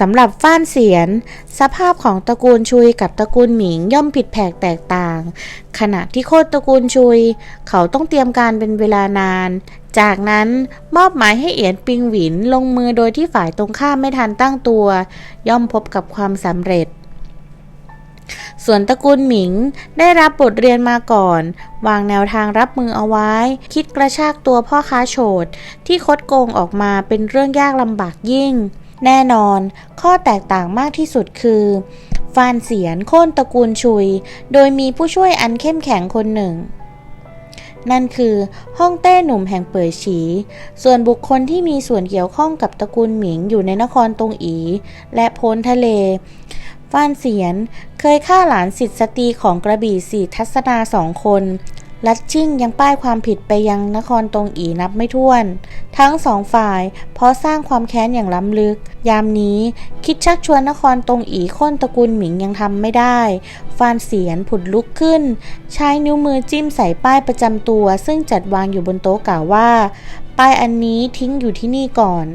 สำหรับฟ้านเสียน สภาพของตระกูลชุยกับตระกูลหมิงย่อมผิดแผกแตกต่าง ขณะที่โคตรตระกูลชุย เขาต้องเตรียมการเป็นเวลานาน จากนั้นมอบหมายให้เอียนปิงหวินลงมือโดยที่ฝ่ายตรงข้ามไม่ทันตั้งตัว ย่อมพบกับความสำเร็จ ส่วนตระกูลหมิงได้รับบทเรียนมาก่อน วางแนวทางรับมือเอาไว้ คิดกระชากตัวพ่อค้าโฉดที่คดโกงออกมาเป็นเรื่องยากลำบากยิ่ง แน่นอน ข้อแตกต่างมากที่สุดคือฟานเสียนโค่นตระกูลชุย โดยมีผู้ช่วยอันเข้มแข็งคนหนึ่ง นั่นคือห้องเต้หนุ่มแห่งเป่ยฉี ส่วนบุคคลที่มีส่วนเกี่ยวข้องกับตระกูลหมิงอยู่ในนครตงอี และพ้นทะเลฟ้านเสียนเคยฆ่าหลานสิทธิสตรีของกระบี่สีทัศนาสองคน ลัดชิ่งยังป้ายความผิดไปยังนครตรงอีนับไม่ถ้วน ทั้งสองฝ่ายเพราะสร้างความแค้นอย่างล้ำลึก ยามนี้คิดชักชวนนครตรงอีค่นตระกูลหมิงยังทำไม่ได้ ฟานเสียนผุดลุกขึ้น ใช้นิ้วมือจิ้มใส่ป้ายประจำตัว ซึ่งจัดวางอยู่บนโต๊ะกล่าวว่า ป้ายอันนี้ทิ้งอยู่ที่นี่ก่อน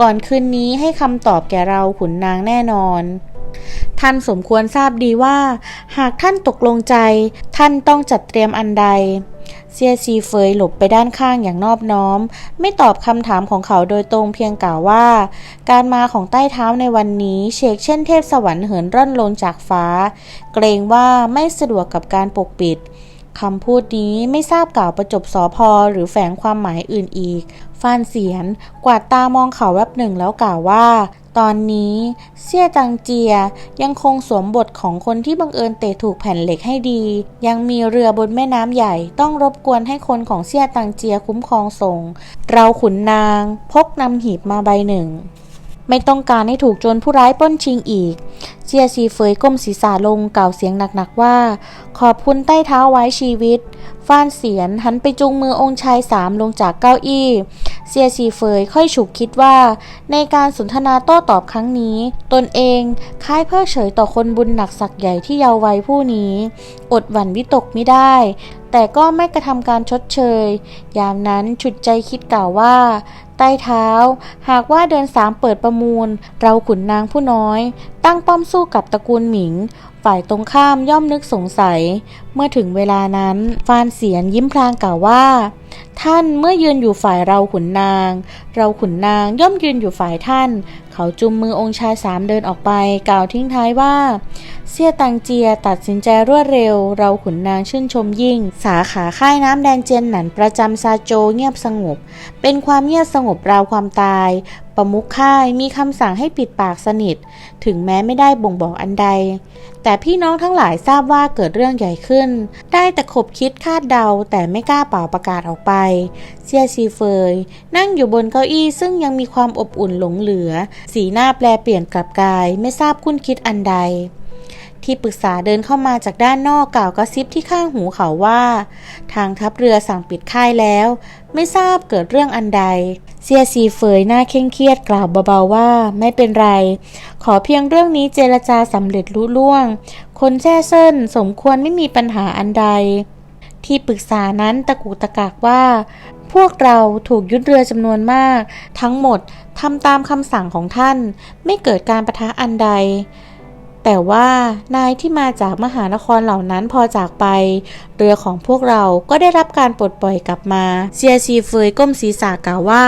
ก่อนคืนนี้ให้คำตอบแก่เราขุนนางแน่นอน ท่านสมควรทราบดีว่า หากท่านตกลงใจ ท่านต้องจัดเตรียมอันใด เซียซีเฟยหลบไปด้านข้างอย่างนอบน้อม ไม่ตอบคำถามของเขาโดยตรงเพียงกล่าวว่า การมาของใต้เท้าในวันนี้เชกเช่นเทพสวรรค์เหินร่อนลงจากฟ้า เกรงว่าไม่สะดวกกับการปกปิดคำพูดนี้ไม่ทราบกล่าวประจบสอพอหรือแฝงความหมายอื่นอีก ฟานเสียน กวาดตามองเขาแวบหนึ่งแล้วกล่าวว่า ตอนนี้เซี่ยตังเจียยังคงสวมบทของคนที่บังเอิญเตะถูกแผ่นเหล็กให้ดี ยังมีเรือบนแม่น้ำใหญ่ต้องรบกวนให้คนของเซี่ยตังเจียคุ้มครองส่ง เราขุนนางพกนำหีบมาใบหนึ่ง ไม่ต้องการให้ถูกโจรผู้ร้ายป้นชิงอีก เจียซีเฟยก้มศีรษะลงกล่าวเสียงหนักๆว่า ขอบคุณใต้เท้าไว้ชีวิต ฟ้านเสียนหันไปจูงมือองค์ชายสามลงจากเก้าอี้ เซียซีเฟยค่อยฉุกคิดว่า ในการสนทนาโต้ตอบครั้งนี้ ตนเองคล้ายเพิกเฉยต่อคนบุญหนักศักใหญ่ที่เยาว์วัยผู้นี้ อดหวั่นวิตกไม่ได้ แต่ก็ไม่กระทำการชดเชย ยามนั้นฉุดใจคิดกล่าวว่า ใต้เท้า หากว่าเดือนสามเปิดประมูล เราขุนนางผู้น้อย ตั้งป้อมสู้กับตระกูลหมิง ฝ่ายตรงข้ามย่อมนึกสงสัย เมื่อถึงเวลานั้นฟานเสียนยิ้มพลางกล่าวว่า ท่านเมื่อยืนอยู่ฝ่ายเราขุนนาง เราขุนนางย่อมยืนอยู่ฝ่ายท่าน เขาจุมมือองค์ชายสามเดินออกไป กล่าวทิ้งท้ายว่าเสี่ยตังเจียตัดสินใจรวดเร็ว เราขุนนางชื่นชมยิ่ง สาขาค่ายน้ำแดนเจียนหนันประจำซาโจเงียบสงบ เป็นความเงียบสงบราวความตาย ประมุขค่ายมีคำสั่งให้ปิดปากสนิท ถึงแม้ไม่ได้บ่งบอกอันใด แต่พี่น้องทั้งหลายทราบว่าเกิดเรื่องใหญ่ขึ้น ได้แต่ขบคิดคาดเดาแต่ไม่กล้าเป่าประกาศออกไป เซียซีเฟย นั่งอยู่บนเก้าอี้ซึ่งยังมีความอบอุ่นหลงเหลือ สีหน้าแปลเปลี่ยนกลับกาย ไม่ทราบคุ้นคิดอันใดที่ปรึกษาเดินเข้ามาจากด้านนอกกล่าวกระซิบที่ข้างหูเขาว่า ทางทัพเรือสั่งปิดค่ายแล้ว ไม่ทราบเกิดเรื่องอันใด เซียซีเฟยหน้าเคร่งเครียดกล่าวเบาๆว่าไม่เป็นไร ขอเพียงเรื่องนี้เจรจาสำเร็จลุล่วง คนแช่เซินสมควรไม่มีปัญหาอันใด ที่ปรึกษานั้นตะกุกตะกากว่า พวกเราถูกยึดเรือจำนวนมาก ทั้งหมดทำตามคำสั่งของท่าน ไม่เกิดการประทะอันใด แต่ว่านายที่มาจากมหานครเหล่านั้นพอจากไป เรือของพวกเราก็ได้รับการปลดปล่อยกลับมาเซียซีเฟยก้มศีรษะกล่าวว่า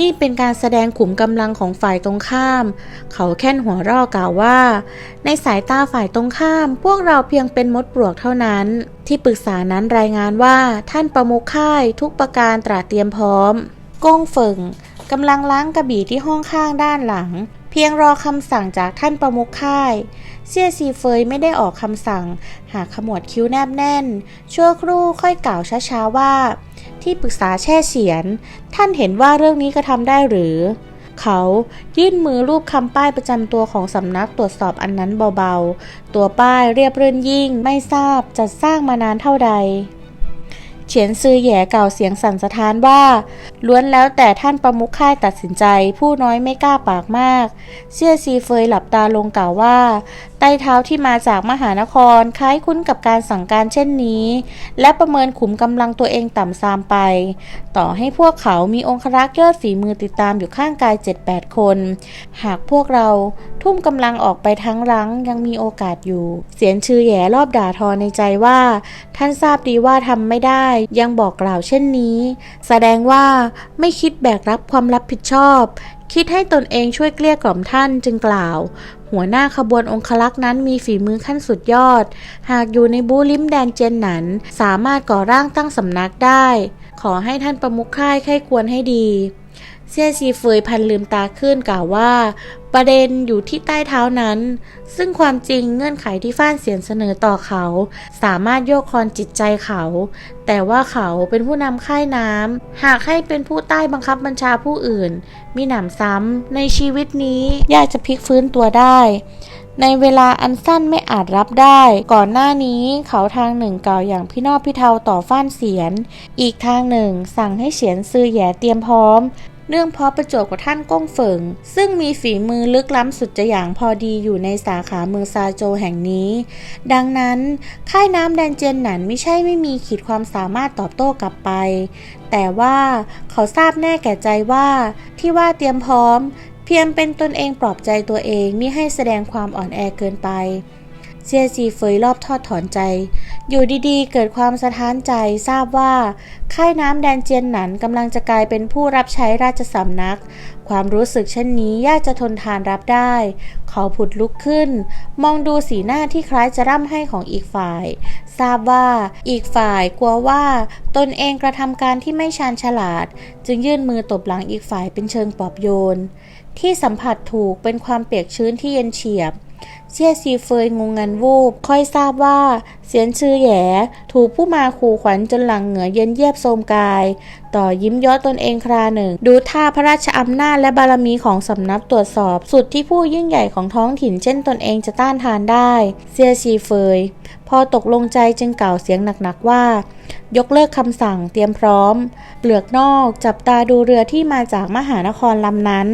นี่เป็นการแสดงขุมกำลังของฝ่ายตรงข้าม เขาแค่นหัวร่อกล่าวว่า ในสายตาฝ่ายตรงข้าม พวกเราเพียงเป็นมดปลวกเท่านั้น ที่ปรึกษานั้นรายงานว่าท่านประมุขค่ายทุกประการตราเตรียมพร้อม ก้งเฟิงกำลังล้างกระบี่ที่ห้องข้างด้านหลัง เพียงรอคำสั่งจากท่านประมุขค่าย เซี่ยซีเฟยไม่ได้ออกคำสั่ง หากขมวดคิ้วแนบแน่น ชั่วครู่ค่อยกล่าวช้าๆว่า ที่ปรึกษาแช่เฉียน ท่านเห็นว่าเรื่องนี้กระทำได้หรือ เขายื่นมือรูปคำป้ายประจำตัวของสำนักตรวจสอบอันนั้นเบาๆ ตัวป้ายเรียบเรื่นยิ่ง ไม่ทราบจัดสร้างมานานเท่าใด เฉียนซือแย่เก่าเสียงสั่นสะท้านว่า ล้วนแล้วแต่ท่านประมุขค่ายตัดสินใจ ผู้น้อยไม่กล้าปากมาก เซี่ยซีเฟยหลับตาลงกล่าวว่า ไต้เท้าที่มาจากมหานครคล้ายคุ้นกับการสั่งการเช่นนี้ และประเมินขุมกำลังตัวเองต่ำซามไป ต่อให้พวกเขามีองครักษ์ยอดฝีมือติดตามอยู่ข้างกาย 7-8 คน หากพวกเราทุ่มกำลังออกไปทั้งรั้งยังมีโอกาสอยู่ เสียนชื่อแย่รอบด่าทอในใจว่า ท่านทราบดีว่าทำไม่ได้ ยังบอกกล่าวเช่นนี้ แสดงว่าไม่คิดแบกรับความรับผิดชอบ คิดให้ตนเองช่วยเกลี้ยกล่อมท่านจึงกล่าว หัวหน้าขบวนองคลักษ์นั้นมีฝีมือขั้นสุดยอด หากอยู่ในบูลิมแดนเจนหนัน สามารถก่อร่างตั้งสำนักได้ ขอให้ท่านประมุขค่ายไข้ควรให้ดี เซียซีเฟยพันลืมตาขึ้นกล่าวว่า ประเด็นอยู่ที่ใต้เท้านั้น ซึ่งความจริงเงื่อนไขที่ฟ้านเสียนเสนอต่อเขา สามารถโยกคอนจิตใจเขา แต่ว่าเขาเป็นผู้นำค่ายน้ำ หากให้เป็นผู้ใต้บังคับบัญชาผู้อื่น มีหนำซ้ำในชีวิตนี้ยากจะพลิกฟื้นตัวได้ ในเวลาอันสั้นไม่อาจรับได้ ก่อนหน้านี้เขาทางหนึ่งกล่าวอย่างพี่นอบพี่เทาต่อฟ้านเสียน อีกทางหนึ่งสั่งให้เฉียนซือแย่เตรียมพร้อม เนื่องเพราะประจวบกับท่านก้งเฟิง ซึ่งมีฝีมือลึกล้ำสุดจะอย่างพอดีอยู่ในสาขาเมืองซาโจแห่งนี้ ดังนั้นค่ายน้ำแดนเจนหนันไม่ใช่ไม่มีขีดความสามารถตอบโต้กลับไป แต่ว่าเขาทราบแน่แก่ใจว่า ที่ว่าเตรียมพร้อม เพียงเป็นตนเองปลอบใจตัวเองมิให้แสดงความอ่อนแอเกินไป เซียซีเฟยรอบทอดถอนใจ อยู่ดีๆ เกิดความสะท้านใจทราบว่า ค่ายน้ำแดนเจียนหนันกำลังจะกลายเป็นผู้รับใช้ราชสำนัก ความรู้สึกเช่นนี้ยากจะทนทานรับได้ เขาผุดลุกขึ้น มองดูสีหน้าที่คล้ายจะร่ำให้ของอีกฝ่าย ทราบว่าอีกฝ่ายกลัวว่าตนเองกระทำการที่ไม่ชาญฉลาด จึงยื่นมือตบหลังอีกฝ่ายเป็นเชิงปลอบโยน ที่สัมผัสถูกเป็นความเปียกชื้นที่เย็นเฉียบเชี่ยซีเฟยงงงันวูบ ค่อยทราบว่า เสียนชื่อแหย่ถูกผู้มาขู่ขวัญจนหลังเหงื่อเย็นเยียบโทรมกายต่อยิ้มย้อตนเองคราหนึ่ง ดูท่าพระราชอำนาจและบารมีของสำนักตรวจสอบ สุดที่ผู้ยิ่งใหญ่ของท้องถิ่นเช่นตนเองจะต้านทานได้ เซียซีเฟย พอตกลงใจจึงกล่าวเสียงหนักๆว่า ยกเลิกคำสั่งเตรียมพร้อม เปลือกนอกจับตาดูเรือที่มาจากมหานครลำนั้น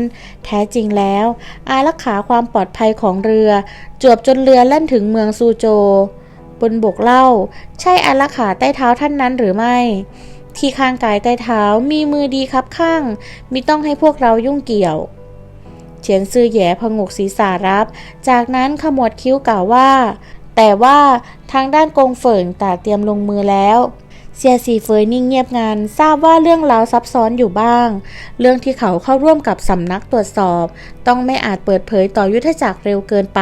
แท้จริงแล้ว อารักขาความปลอดภัยของเรือ จวบจนเรือแล่นถึงเมืองซูโจ บนบกเล่า ใช่อารักขาใต้เท้าท่านนั้นหรือไม่ ที่ข้างกายใต้เท้ามีมือดีครับข้างมิต้องให้พวกเรายุ่งเกี่ยว เฉียนซือแย่พงกศีรษะรับ จากนั้นขมวดคิ้วกล่าวว่า แต่ว่าทางด้านกงเฟิงตาเตรียมลงมือแล้วเซียซีเฟยนิ่งเงียบงานทราบว่าเรื่องราวซับซ้อนอยู่บ้าง เรื่องที่เขาเข้าร่วมกับสำนักตรวจสอบ ต้องไม่อาจเปิดเผยต่อยุทธจักรเร็วเกินไป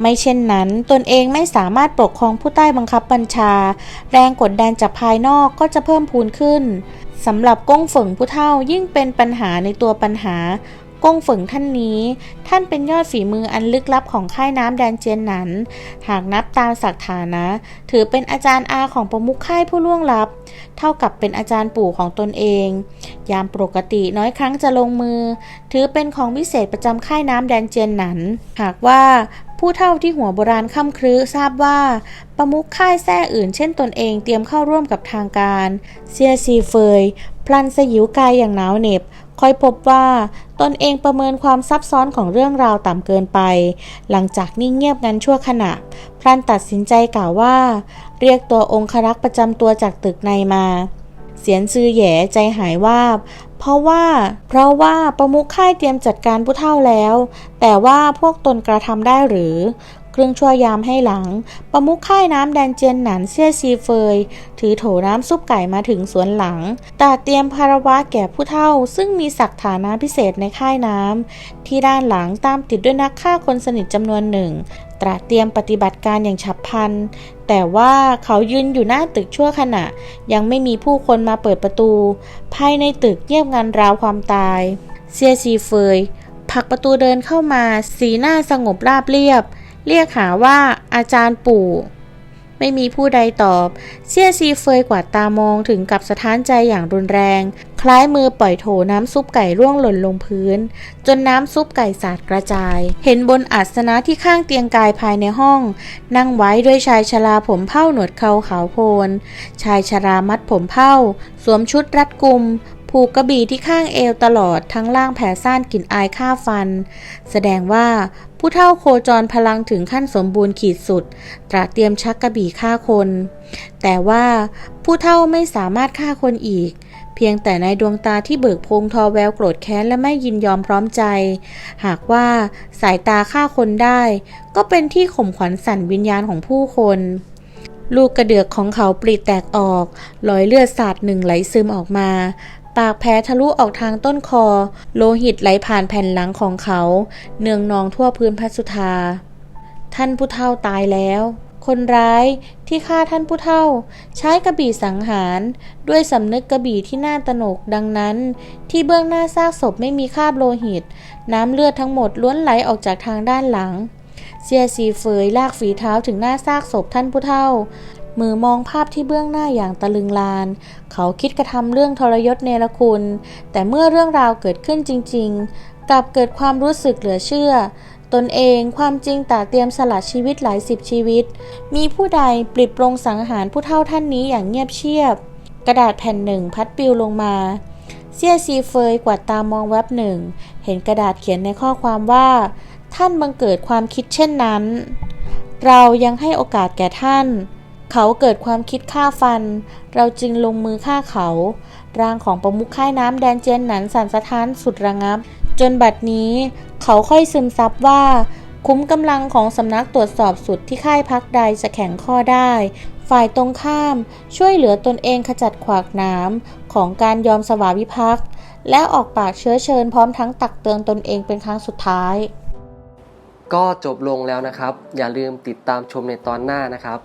ไม่เช่นนั้นตนเองไม่สามารถปกครองผู้ใต้บังคับบัญชา แรงกดดันจากภายนอกก็จะเพิ่มพูนขึ้นสำหรับก้งฝิงผู้เฒ่ายิ่งเป็นปัญหาในตัวปัญหาก้งฝิงท่านนี้ ท่านเป็นยอดฝีมืออันลึกลับของค่ายน้ำแดนเจียนหนัน หากนับตามศักฐานะ ถือเป็นอาจารย์อาของประมุขค่ายผู้ล่วงลับ เท่ากับเป็นอาจารย์ปู่ของตนเอง ยามปกติน้อยครั้งจะลงมือ ถือเป็นของวิเศษประจำค่ายน้ำแดนเจียนหนัน หากว่า ผู้เฒ่าที่หัวโบราณค่ำครื้ทราบว่า ประมุขค่ายแท้อื่นเช่นตนเองเตรียมเข้าร่วมกับทางการ เซียซีเฟย พลันสยิวกายอย่างหนาวเหน็บคอยพบว่าตนเองประเมินความซับซ้อนของเรื่องราวต่ำเกินไป หลังจากนิ่งเงียบงันชั่วขณะ พลันตัดสินใจกล่าวว่า เรียกตัวองครักษ์ประจำตัวจากตึกในมา เสียนซือแย่ใจหายวาบ เพราะว่า เพราะว่าประมุขค่ายเตรียมจัดการผู้เฒ่าแล้ว แต่ว่าพวกตนกระทำได้หรือ เครึ่งชั่วยามให้หลัง ประมุขค่ายน้ำแดนเจียนหนันเซี่ยซีเฟย ถือโถน้ำซุปไก่มาถึงสวนหลังแตาเตรียมพารวะแก่ผู้เฒ่า ซึ่งมีศักดิ์ฐานะพิเศษในค่ายน้ำที่ด้านหลังตามติดด้วยนักฆ่าคนสนิทจำนวนหนึ่ง ตระเตรียมปฏิบัติการอย่างฉับพลัน แต่ว่าเขายืนอยู่หน้าตึกชั่วขณะ ยังไม่มีผู้คนมาเปิดประตู ภายในตึกเงียบงันราวความตาย เซียซีเฟยผลักประตูเดินเข้ามา สีหน้าสงบราบเรียบ เรียกหาว่าอาจารย์ปู่ไม่มีผู้ใดตอบ เซียซีเฟยกวาดตามองถึงกับสะท้านใจอย่างรุนแรง ล้ายมือปล่อยโถน้ำซุปไก่ร่วงหล่นลงพื้น จนน้ำซุปไก่สาดกระจาย เห็นบนอาสนะที่ข้างเตียงกายภายในห้อง นั่งไว้ด้วยชายชราผมเผ้าหนวดเขาขาวโพลนชายชรามัดผมเผ้า สวมชุดรัดกุมผูกกระบี่ที่ข้างเอวตลอดทั้งล่างแผ่ซ่านกลิ่นอายฆ่าฟัน แสดงว่าผู้เท่าโคจรพลังถึงขั้นสมบูรณ์ขีดสุด ตระเตรียมชักกระบี่ฆ่าคน แต่ว่าผู้เท่าไม่สามารถฆ่าคนอีก เพียงแต่ในดวงตาที่เบิกโพงทอแววโกรธแค้นและไม่ยินยอมพร้อมใจ หากว่าสายตาฆ่าคนได้ ก็เป็นที่ข่มขวัญสั่นวิญญาณของผู้คนลูกกระเดือกของเขาปริแตกออก รอยเลือดสาดหนึ่งไหลซึมออกมา ปากแผลทะลุออกทางต้นคอ โลหิตไหลผ่านแผ่นหลังของเขา เนืองนองทั่วพื้นพระสุธา ท่านผู้เฒ่าตายแล้ว คนร้ายที่ฆ่าท่านผู้เฒ่า ใช้กระบี่สังหาร ด้วยสำนึกกระบี่ที่น่าตระหนกดังนั้น ที่เบื้องหน้าซากศพไม่มีคราบโลหิต น้ำเลือดทั้งหมดล้วนไหลออกจากทางด้านหลัง เสียสีเฟยลากฝีเท้าถึงหน้าซากศพท่านผู้เฒ่า มือมองภาพที่เบื้องหน้าอย่างตะลึงลาน เขาคิดกระทำเรื่องทรยศเนรคุณ แต่เมื่อเรื่องราวเกิดขึ้นจริง ๆ กลับเกิดความรู้สึกเหลือเชื่อ ตนเองความจริงตาเตรียมสละชีวิตหลายสิบชีวิต มีผู้ใดปลิดปรงสังหารผู้เฒ่าท่านนี้อย่างเงียบเชียบ กระดาษแผ่นหนึ่งพัดปิวลงมาเสียซีเฟยกวาดตามองแวบหนึ่ง เห็นกระดาษเขียนในข้อความว่า ท่านบังเกิดความคิดเช่นนั้น เรายังให้โอกาสแก่ท่าน เขาเกิดความคิดฆ่าฟัน เราจึงลงมือฆ่าเขา ร่างของประมุขค่ายน้ำแดนเจนหนันสั่นสะท้านสุดระงับ จนบัดนี้เขาค่อยซึมซับว่า คุ้มกำลังของสำนักตรวจสอบสุดที่ค่ายพักใดจะแข็งข้อได้ ฝ่ายตรงข้ามช่วยเหลือตนเองขจัดขวากหน้ำของการยอมสวาวิภักดิ์และออกปากเชื้อเชิญพร้อมทั้งตักเตือนตนเองเป็นครั้งสุดท้าย ก็จบลงแล้วนะครับ อย่าลืมติดตามชมในตอนหน้านะครับ